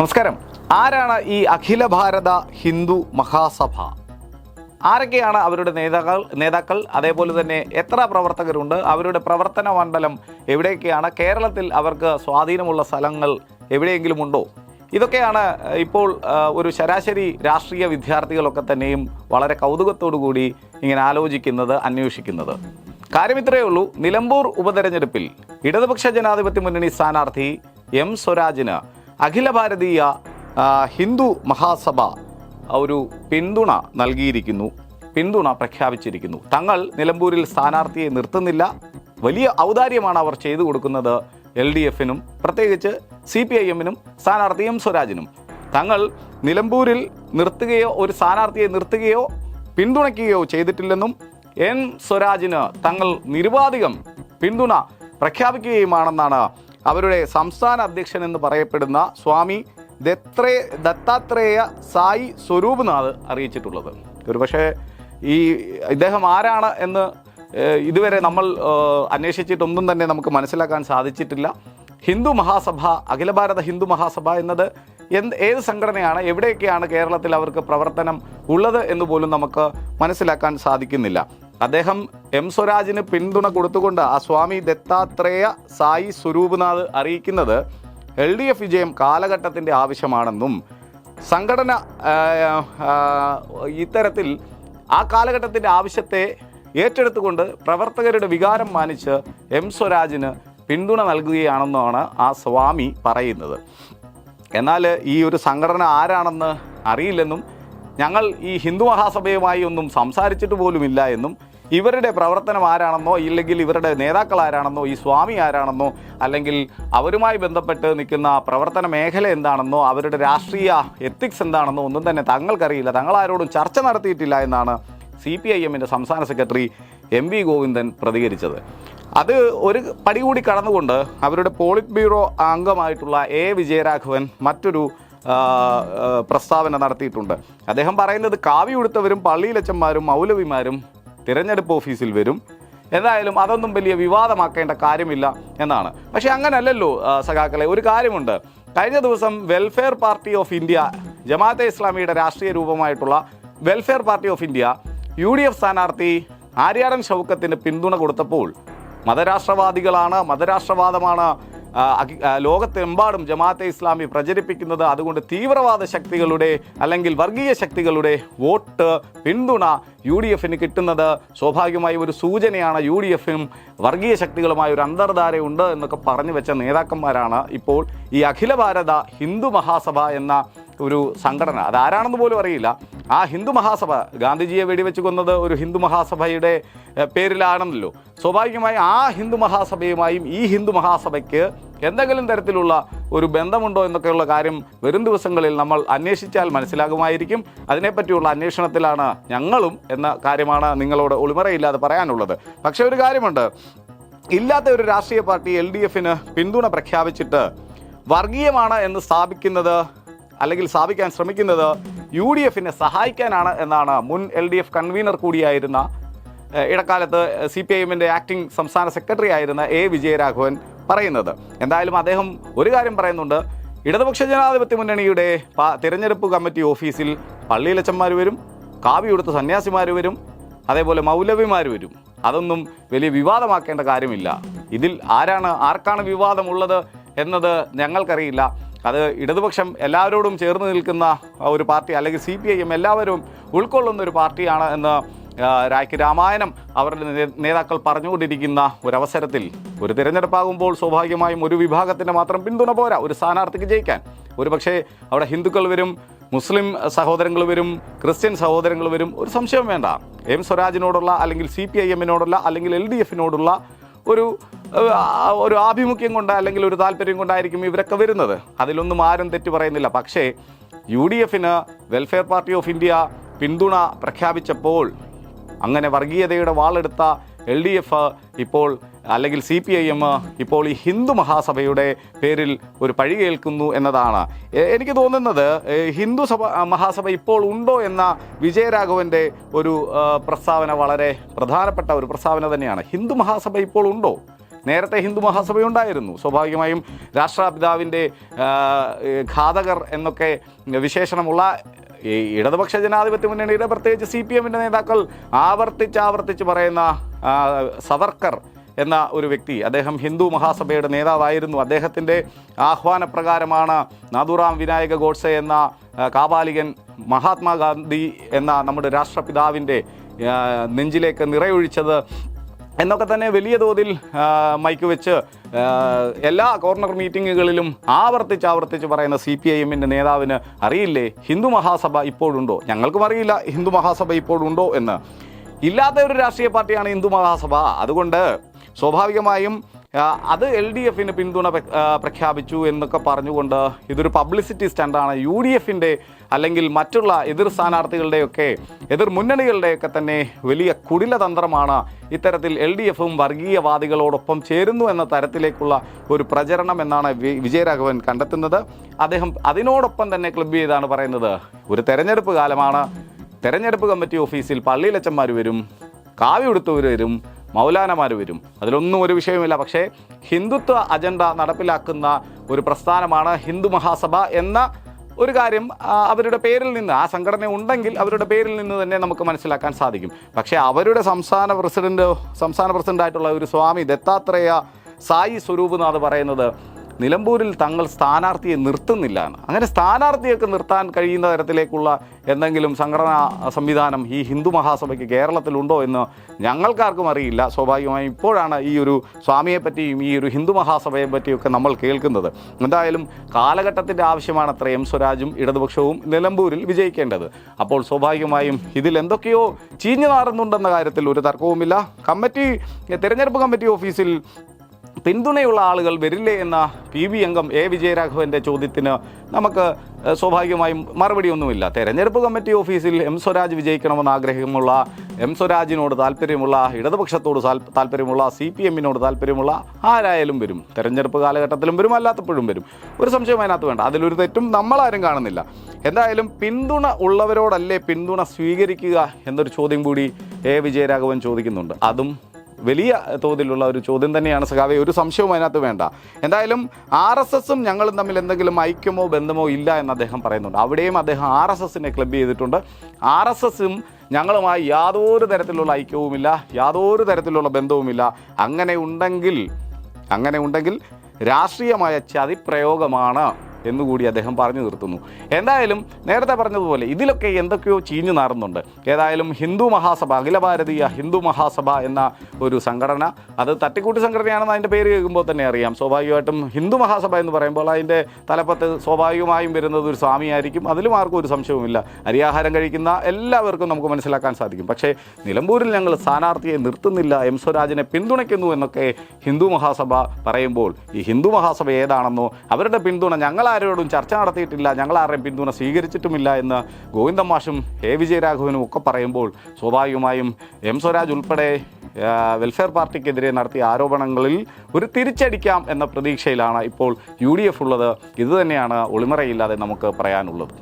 നമസ്കാരം. ആരാണ് ഈ അഖില ഭാരത ഹിന്ദു മഹാസഭ? ആരൊക്കെയാണ് അവരുടെ നേതാക്കൾ? നേതാക്കൾ അതേപോലെ തന്നെ എത്ര പ്രവർത്തകരുണ്ട്? അവരുടെ പ്രവർത്തന മണ്ഡലം എവിടെയൊക്കെയാണ് കേരളത്തിൽ അവർക്ക് സ്വാധീനമുള്ള സ്ഥലങ്ങൾ എവിടെയെങ്കിലും ഉണ്ടോ? ഇതൊക്കെയാണ് ഇപ്പോൾ ഒരു ശരാശരി രാഷ്ട്രീയ വിദ്യാർത്ഥികളൊക്കെ തന്നെയും വളരെ കൂടി ഇങ്ങനെ ആലോചിക്കുന്നത് അന്വേഷിക്കുന്നത്. കാര്യം ഇത്രയേ ഉള്ളൂ. നിലമ്പൂർ ഉപതെരഞ്ഞെടുപ്പിൽ ഇടതുപക്ഷ ജനാധിപത്യ മുന്നണി സ്ഥാനാർത്ഥി എം. സ്വരാജിന് അഖില ഭാരതീയ ഹിന്ദു മഹാസഭ ഒരു പിന്തുണ നൽകിയിരിക്കുന്നു പിന്തുണ പ്രഖ്യാപിച്ചിരിക്കുന്നു. തങ്ങൾ നിലമ്പൂരിൽ സ്ഥാനാർത്ഥിയെ നിർത്തുന്നില്ല. വലിയ ഔദാര്യമാണ് അവർ ചെയ്തു കൊടുക്കുന്നത് എൽ ഡി എഫിനും പ്രത്യേകിച്ച് സി പി ഐ എമ്മിനും സ്ഥാനാർത്ഥി എം സ്വരാജിനും. തങ്ങൾ നിലമ്പൂരിൽ നിർത്തുകയോ ഒരു സ്ഥാനാർത്ഥിയെ നിർത്തുകയോ പിന്തുണയ്ക്കുകയോ ചെയ്തിട്ടില്ലെന്നും എൻ സ്വരാജിന് തങ്ങൾ നിരുപാധികം പിന്തുണ പ്രഖ്യാപിക്കുകയുമാണെന്നാണ് അവരുടെ സംസ്ഥാന അധ്യക്ഷൻ എന്ന് പറയപ്പെടുന്ന സ്വാമി ദത്രേ ദത്താത്രേയ സായി സ്വരൂപ്നാഥ് അറിയിച്ചിട്ടുള്ളത്. ഒരുപക്ഷെ ഈ ഇദ്ദേഹം ആരാണ് എന്ന് ഇതുവരെ നമ്മൾ അന്വേഷിച്ചിട്ടൊന്നും തന്നെ നമുക്ക് മനസ്സിലാക്കാൻ സാധിച്ചിട്ടില്ല. ഹിന്ദു മഹാസഭ അഖില ഭാരത ഹിന്ദു മഹാസഭ എന്നത് എന്ത് ഏത് സംഘടനയാണ് എവിടെയൊക്കെയാണ് കേരളത്തിൽ അവർക്ക് പ്രവർത്തനം ഉള്ളത് എന്ന് പോലും നമുക്ക് മനസ്സിലാക്കാൻ സാധിക്കുന്നില്ല. അദ്ദേഹം എം സ്വരാജിന് പിന്തുണ കൊടുത്തുകൊണ്ട് ആ സ്വാമി ദത്താത്രേയ സായി സ്വരൂപ്നാഥ് അറിയിക്കുന്നത് എൽ ഡി എഫ് വിജയം കാലഘട്ടത്തിന്റെ ആവശ്യമാണെന്നും സംഘടന ഇത്തരത്തിൽ ആ കാലഘട്ടത്തിന്റെ ആവശ്യത്തെ ഏറ്റെടുത്തുകൊണ്ട് പ്രവർത്തകരുടെ വികാരം മാനിച്ച് എം സ്വരാജിന് പിന്തുണ നൽകുകയാണെന്നാണ് ആ സ്വാമി പറയുന്നത്. എന്നാൽ ഈ ഒരു സംഘടന ആരാണെന്ന് അറിയില്ലെന്നും ഞങ്ങൾ ഈ ഹിന്ദു മഹാസഭയുമായി ഒന്നും സംസാരിച്ചിട്ട് പോലുമില്ല എന്നും ഇവരുടെ പ്രവർത്തനം ആരാണെന്നോ ഇല്ലെങ്കിൽ ഇവരുടെ നേതാക്കൾ ആരാണെന്നോ ഈ സ്വാമി ആരാണെന്നോ അല്ലെങ്കിൽ അവരുമായി ബന്ധപ്പെട്ട് നിൽക്കുന്ന പ്രവർത്തന മേഖല എന്താണെന്നോ അവരുടെ രാഷ്ട്രീയ എത്തിക്സ് എന്താണെന്നോ ഒന്നും തന്നെ തങ്ങൾക്കറിയില്ല. തങ്ങൾ ആരോടും ചർച്ച നടത്തിയിട്ടില്ല എന്നാണ് സി പി ഐ എമ്മിന്റെ സംസ്ഥാന സെക്രട്ടറി എം വി ഗോവിന്ദൻ പ്രതികരിച്ചത്. അത് ഒരു പടി കൂടി കടന്നുകൊണ്ട് അവരുടെ പോളിറ്റ് ബ്യൂറോ അംഗമായിട്ടുള്ള എ വിജയരാഘവൻ മറ്റൊരു പ്രസ്താവന നടത്തിയിട്ടുണ്ട്. അദ്ദേഹം പറയുന്നത് കാവി ഉടുത്തവരും പള്ളിയിലച്ചന്മാരും മൗലവിമാരും തിരഞ്ഞെടുപ്പ് ഓഫീസിൽ വരും. എന്തായാലും അതൊന്നും വലിയ വിവാദമാക്കേണ്ട കാര്യമില്ല എന്നാണ്. പക്ഷേ അങ്ങനല്ലല്ലോ സഖാക്കളെ ഒരു കാര്യമുണ്ട്. കഴിഞ്ഞ ദിവസം welfare party of India Jamaat ഇസ്ലാമിയുടെ രാഷ്ട്രീയ രൂപമായിട്ടുള്ള welfare party of India U D F സ്ഥാനാർത്ഥി ആര്യാടൻ ഷൗക്കത്തിന് പിന്തുണ കൊടുത്തപ്പോൾ മതരാഷ്ട്രവാദികളാണ് മതരാഷ്ട്രവാദമാണ് ലോകത്തെമ്പാടും ജമാഅത്തെ ഇസ്ലാമി പ്രചരിപ്പിക്കുന്നത് അതുകൊണ്ട് തീവ്രവാദ ശക്തികളുടെ അല്ലെങ്കിൽ വർഗീയ ശക്തികളുടെ വോട്ട് പിന്തുണ യു ഡി എഫിന് കിട്ടുന്നത് സ്വാഭാവികമായി ഒരു സൂചനയാണ്. യു ഡി എഫിനും വർഗീയ ശക്തികളുമായ ഒരു അന്തർധാരയുണ്ട് എന്നൊക്കെ പറഞ്ഞു വെച്ച നേതാക്കന്മാരാണ് ഇപ്പോൾ ഈ അഖില ഭാരത ഹിന്ദു മഹാസഭ എന്ന ഒരു സംഘടന. അതാരാണെന്ന് പോലും അറിയില്ല. ആ ഹിന്ദു മഹാസഭ ഗാന്ധിജിയെ വെടിവെച്ച് കൊന്നത് ഒരു ഹിന്ദു മഹാസഭയുടെ പേരിലാണെന്നല്ലോ. സ്വാഭാവികമായി ആ ഹിന്ദു മഹാസഭയുമായും ഈ ഹിന്ദു മഹാസഭയ്ക്ക് എന്തെങ്കിലും തരത്തിലുള്ള ഒരു ബന്ധമുണ്ടോ എന്നൊക്കെയുള്ള കാര്യം വരും ദിവസങ്ങളിൽ നമ്മൾ അന്വേഷിച്ചാൽ മനസ്സിലാകുമായിരിക്കും. അതിനെപ്പറ്റിയുള്ള അന്വേഷണത്തിലാണ് ഞങ്ങളും എന്ന കാര്യമാണ് നിങ്ങളോട് ഒളിമറയില്ലാതെ പറയാനുള്ളത്. പക്ഷേ ഒരു കാര്യമുണ്ട്. ഇല്ലാത്ത ഒരു രാഷ്ട്രീയ പാർട്ടി എൽ ഡി എഫിന് പിന്തുണ പ്രഖ്യാപിച്ചിട്ട് വർഗീയമാണ് എന്ന് സ്ഥാപിക്കുന്നത് അല്ലെങ്കിൽ സ്ഥാപിക്കാൻ ശ്രമിക്കുന്നത് യു ഡി എഫിനെ സഹായിക്കാനാണ് എന്നാണ് മുൻ എൽ ഡി എഫ് കൺവീനർ കൂടിയായിരുന്ന ഇടക്കാലത്ത് സി പി ഐ എമ്മിന്റെ ആക്ടിംഗ് സംസ്ഥാന സെക്രട്ടറി ആയിരുന്ന എ വിജയരാഘവൻ പറയുന്നത്. എന്തായാലും അദ്ദേഹം ഒരു കാര്യം പറയുന്നുണ്ട്. ഇടതുപക്ഷ ജനാധിപത്യ മുന്നണിയുടെ തിരഞ്ഞെടുപ്പ് കമ്മിറ്റി ഓഫീസിൽ പള്ളിയിലച്ചന്മാർ വരും കാവി കൊടുത്ത സന്യാസിമാർ വരും അതേപോലെ മൗലവിമാർ വരും. അതൊന്നും വലിയ വിവാദമാക്കേണ്ട കാര്യമില്ല. ഇതിൽ ആരാണ് ആർക്കാണ് വിവാദമുള്ളത് എന്നത് ഞങ്ങൾക്കറിയില്ല. അത് ഇടതുപക്ഷം എല്ലാവരോടും ചേർന്ന് നിൽക്കുന്ന ഒരു പാർട്ടി അല്ലെങ്കിൽ സി പി ഐ എം എല്ലാവരും ഉൾക്കൊള്ളുന്ന ഒരു പാർട്ടിയാണ് എന്ന് രാഖി രാമായണം അവരുടെ നേതാക്കൾ പറഞ്ഞുകൊണ്ടിരിക്കുന്ന ഒരവസരത്തിൽ ഒരു തിരഞ്ഞെടുപ്പാകുമ്പോൾ സ്വാഭാവികമായും ഒരു വിഭാഗത്തിന് മാത്രം പിന്തുണ പോരാ. ഒരു സ്ഥാനാർത്ഥിക്ക് ജയിക്കാൻ. ഒരു പക്ഷേ അവിടെ ഹിന്ദുക്കൾ വരും മുസ്ലിം സഹോദരങ്ങൾ വരും ക്രിസ്ത്യൻ സഹോദരങ്ങൾ വരും ഒരു സംശയം വേണ്ട. എം സ്വരാജിനോടുള്ള അല്ലെങ്കിൽ സി പി ഐ എമ്മിനോടുള്ള അല്ലെങ്കിൽ എൽ ഡി എഫിനോടുള്ള ഒരു ഒരു ആഭിമുഖ്യം കൊണ്ട് അല്ലെങ്കിൽ ഒരു താല്പര്യം കൊണ്ടായിരിക്കും ഇവരൊക്കെ വരുന്നത്. അതിലൊന്നും ആരും തെറ്റു പറയുന്നില്ല. പക്ഷേ യു ഡി എഫിന് വെൽഫെയർ പാർട്ടി ഓഫ് ഇന്ത്യ പിന്തുണ പ്രഖ്യാപിച്ചപ്പോൾ അങ്ങനെ വർഗീയതയുടെ വാളെടുത്ത എൽ ഡി എഫ് ഇപ്പോൾ അല്ലെങ്കിൽ സി പി ഐ എം ഇപ്പോൾ ഈ ഹിന്ദു മഹാസഭയുടെ പേരിൽ ഒരു പഴി കേൾക്കുന്നു എന്നതാണ്. എനിക്ക് തോന്നുന്നത് ഹിന്ദു സഭ മഹാസഭ ഇപ്പോൾ ഉണ്ടോ എന്ന വിജയരാഘവന്റെ ഒരു പ്രസ്താവന വളരെ പ്രധാനപ്പെട്ട ഒരു പ്രസ്താവന തന്നെയാണ്. ഹിന്ദു മഹാസഭ ഇപ്പോൾ ഉണ്ടോ? നേരത്തെ ഹിന്ദു മഹാസഭയുണ്ടായിരുന്നു. സ്വാഭാവികമായും രാഷ്ട്രപിതാവിന്റെ ഘാതകർ എന്നൊക്കെ വിശേഷണമുള്ള ഈ ഇടതുപക്ഷ ജനാധിപത്യ മുന്നണിയുടെ പ്രത്യേകിച്ച് സി പി എമ്മിന്റെ നേതാക്കൾ ആവർത്തിച്ച് ആവർത്തിച്ച് പറയുന്ന സവർക്കർ എന്ന ഒരു വ്യക്തി അദ്ദേഹം ഹിന്ദു മഹാസഭയുടെ നേതാവായിരുന്നു. അദ്ദേഹത്തിന്റെ ആഹ്വാനപ്രകാരമാണ് നാദുറാം വിനായക ഗോഡ്സെ എന്ന കാപാലികൻ മഹാത്മാഗാന്ധി എന്ന നമ്മുടെ രാഷ്ട്രപിതാവിന്റെ നെഞ്ചിലേക്ക് നിറയൊഴിച്ചത്. എന്നൊക്കെ തന്നെ വലിയ തോതിൽ മൈക്ക് വെച്ച് എല്ലാ കോർണർ മീറ്റിങ്ങുകളിലും ആവർത്തിച്ച് ആവർത്തിച്ച് പറയുന്ന സി പി ഐ എമ്മിന്റെ നേതാവിന് അറിയില്ലേ? ഹിന്ദു മഹാസഭ ഇപ്പോഴുണ്ടോ? ഞങ്ങൾക്കും അറിയില്ല ഹിന്ദു മഹാസഭ ഇപ്പോഴുണ്ടോ എന്ന്. ഇല്ലാത്ത ഒരു രാഷ്ട്രീയ പാർട്ടിയാണ് ഹിന്ദു മഹാസഭ. അതുകൊണ്ട് സ്വാഭാവികമായും അത് എൽ ഡി എഫിന് പിന്തുണ പ്രഖ്യാപിച്ചു എന്നൊക്കെ പറഞ്ഞുകൊണ്ട് ഇതൊരു പബ്ലിസിറ്റി സ്റ്റണ്ടാണ്. യു ഡി എഫിന്റെ അല്ലെങ്കിൽ മറ്റുള്ള എതിർ സ്ഥാനാർത്ഥികളുടെയൊക്കെ എതിർ മുന്നണികളുടെയൊക്കെ തന്നെ വലിയ കുടില തന്ത്രമാണ് ഇത്തരത്തിൽ എൽ ഡി എഫും വർഗീയവാദികളോടൊപ്പം ചേരുന്നു എന്ന തരത്തിലേക്കുള്ള ഒരു പ്രചരണം എന്നാണ് വിജയരാഘവൻ കണ്ടെത്തുന്നത്. അദ്ദേഹം അതിനോടൊപ്പം തന്നെ ക്ലബ് ചെയ്താണ് പറയുന്നത്. ഒരു തെരഞ്ഞെടുപ്പ് കാലമാണ്. തെരഞ്ഞെടുപ്പ് കമ്മിറ്റി ഓഫീസിൽ പള്ളിയിലച്ചന്മാർ വരും കാവി ഉടുത്തവർ വരും മൗലാനമാർ വരും. അതിലൊന്നും ഒരു വിഷയമില്ല പക്ഷേ ഹിന്ദുത്വ അജണ്ട നടപ്പിലാക്കുന്ന ഒരു പ്രസ്ഥാനമാണ് ഹിന്ദു മഹാസഭ എന്ന ഒരു കാര്യം അവരുടെ പേരിൽ നിന്ന് ആ സംഘടന ഉണ്ടെങ്കിൽ അവരുടെ പേരിൽ നിന്ന് തന്നെ നമുക്ക് മനസ്സിലാക്കാൻ സാധിക്കും. പക്ഷേ അവരുടെ സംസ്ഥാന പ്രസിഡന്റ് സംസ്ഥാന പ്രസിഡന്റായിട്ടുള്ള ഒരു സ്വാമി ദത്താത്രേയ സായി സ്വരൂപ് എന്നാണ് പറയുന്നത് നിലമ്പൂരിൽ തങ്ങൾ സ്ഥാനാർത്ഥിയെ നിർത്തുന്നില്ല എന്ന് അങ്ങനെ സ്ഥാനാർത്ഥിയൊക്കെ നിർത്താൻ കഴിയുന്ന തരത്തിലേക്കുള്ള എന്തെങ്കിലും സംഘടനാ സംവിധാനം ഈ ഹിന്ദു മഹാസഭയ്ക്ക് കേരളത്തിലുണ്ടോ എന്ന് ഞങ്ങൾക്കാർക്കും അറിയില്ല. സ്വാഭാവികമായും ഇപ്പോഴാണ് ഈ ഒരു സ്വാമിയെ പറ്റിയും ഈ ഒരു ഹിന്ദു മഹാസഭയെ പറ്റിയൊക്കെ നമ്മൾ കേൾക്കുന്നത്. എന്തായാലും കാലഘട്ടത്തിന്റെ ആവശ്യമാണ് അത്ര എം സ്വരാജും ഇടതുപക്ഷവും നിലമ്പൂരിൽ വിജയിക്കേണ്ടത്. അപ്പോൾ സ്വാഭാവികമായും ഇതിൽ എന്തൊക്കെയോ ചീഞ്ഞു നാറുന്നുണ്ടെന്ന കാര്യത്തിൽ ഒരു തർക്കവുമില്ല. കമ്മിറ്റി തിരഞ്ഞെടുപ്പ് കമ്മിറ്റി ഓഫീസിൽ പിന്തുണയുള്ള ആളുകൾ വരില്ലേ എന്ന പി ബി അംഗം എ വിജയരാഘവന്റെ ചോദ്യത്തിന് നമുക്ക് സ്വാഭാവികമായും മറുപടിയൊന്നുമില്ല. തെരഞ്ഞെടുപ്പ് കമ്മിറ്റി ഓഫീസിൽ എം സ്വരാജ് വിജയിക്കണമെന്ന് ആഗ്രഹമുള്ള എം സ്വരാജിനോട് താല്പര്യമുള്ള ഇടതുപക്ഷത്തോട് താല്പര്യമുള്ള സി പി എമ്മിനോട് താല്പര്യമുള്ള ആരായാലും വരും. തെരഞ്ഞെടുപ്പ് കാലഘട്ടത്തിലും വരും അല്ലാത്തപ്പോഴും വരും. ഒരു സംശയം അതിനകത്ത് വേണ്ട. അതിലൊരു തെറ്റും നമ്മളാരും കാണുന്നില്ല. എന്തായാലും പിന്തുണ ഉള്ളവരോടല്ലേ പിന്തുണ സ്വീകരിക്കുക എന്നൊരു ചോദ്യം കൂടി എ വിജയരാഘവൻ ചോദിക്കുന്നുണ്ട്. അതും വലിയ തോതിലുള്ള ഒരു ചോദ്യം തന്നെയാണ് സഖാവെ. ഒരു സംശയവും അതിനകത്ത് വേണ്ട. എന്തായാലും ആർ എസ് എസും ഞങ്ങളും തമ്മിൽ എന്തെങ്കിലും ഐക്യമോ ബന്ധമോ ഇല്ല എന്ന് അദ്ദേഹം പറയുന്നുണ്ട്. അവിടെയും അദ്ദേഹം ആർ എസ് എസിനെ ക്ലബ് ചെയ്തിട്ടുണ്ട്. ആർ എസ് എസും ഞങ്ങളുമായി യാതൊരു തരത്തിലുള്ള ഐക്യവുമില്ല യാതൊരു തരത്തിലുള്ള ബന്ധവുമില്ല. അങ്ങനെ ഉണ്ടെങ്കിൽ അങ്ങനെ ഉണ്ടെങ്കിൽ രാഷ്ട്രീയമായ ചതിപ്രയോഗമാണ് എന്നുകൂടി അദ്ദേഹം പറഞ്ഞു നിർത്തുന്നു എന്തായാലും നേരത്തെ പറഞ്ഞതുപോലെ ഇതിലൊക്കെ എന്തൊക്കെയോ ചീഞ്ഞു നാറുന്നുണ്ട്. ഏതായാലും ഹിന്ദു മഹാസഭ അഖില ഭാരതീയ ഹിന്ദു മഹാസഭ എന്ന ഒരു സംഘടന അത് തട്ടിക്കൂട്ടി സംഘടനയാണെന്ന് അതിന്റെ പേര് കേൾക്കുമ്പോൾ തന്നെ അറിയാം. സ്വാഭാവികമായിട്ടും ഹിന്ദു മഹാസഭ എന്ന് പറയുമ്പോൾ അതിന്റെ തലപ്പത്ത് സ്വാഭാവികമായും വരുന്നത് ഒരു സ്വാമിയായിരിക്കും. അതിലും ആർക്കും ഒരു സംശയവുമില്ല. അരിയാഹാരം കഴിക്കുന്ന എല്ലാവർക്കും നമുക്ക് മനസ്സിലാക്കാൻ സാധിക്കും. പക്ഷേ നിലമ്പൂരിൽ ഞങ്ങൾ സ്ഥാനാർത്ഥിയെ നിർത്തുന്നില്ല എം സ്വരാജിനെ പിന്തുണയ്ക്കുന്നു എന്നൊക്കെ ഹിന്ദു മഹാസഭ പറയുമ്പോൾ ഈ ഹിന്ദു മഹാസഭ ഏതാണെന്നോ അവരുടെ പിന്തുണ ഞങ്ങൾ ആരോടും ചർച്ച നടത്തിയിട്ടില്ല. ഞങ്ങൾ ആരെയും പിന്തുണ സ്വീകരിച്ചിട്ടുമില്ല എന്ന് ഗോവിന്ദ മാഷും എ വിജയരാഘവനും ഒക്കെ പറയുമ്പോൾ സ്വാഭാവികമായും എം സ്വരാജ് ഉൾപ്പെടെ വെൽഫെയർ പാർട്ടിക്കെതിരെ നടത്തിയ ആരോപണങ്ങളിൽ ഒരു തിരിച്ചടിക്കാം എന്ന പ്രതീക്ഷയിലാണ് ഇപ്പോൾ യു ഡി എഫ് ഉള്ളത്. ഇതുതന്നെയാണ് ഒളിമറയില്ലാതെ നമുക്ക് പറയാനുള്ളത്.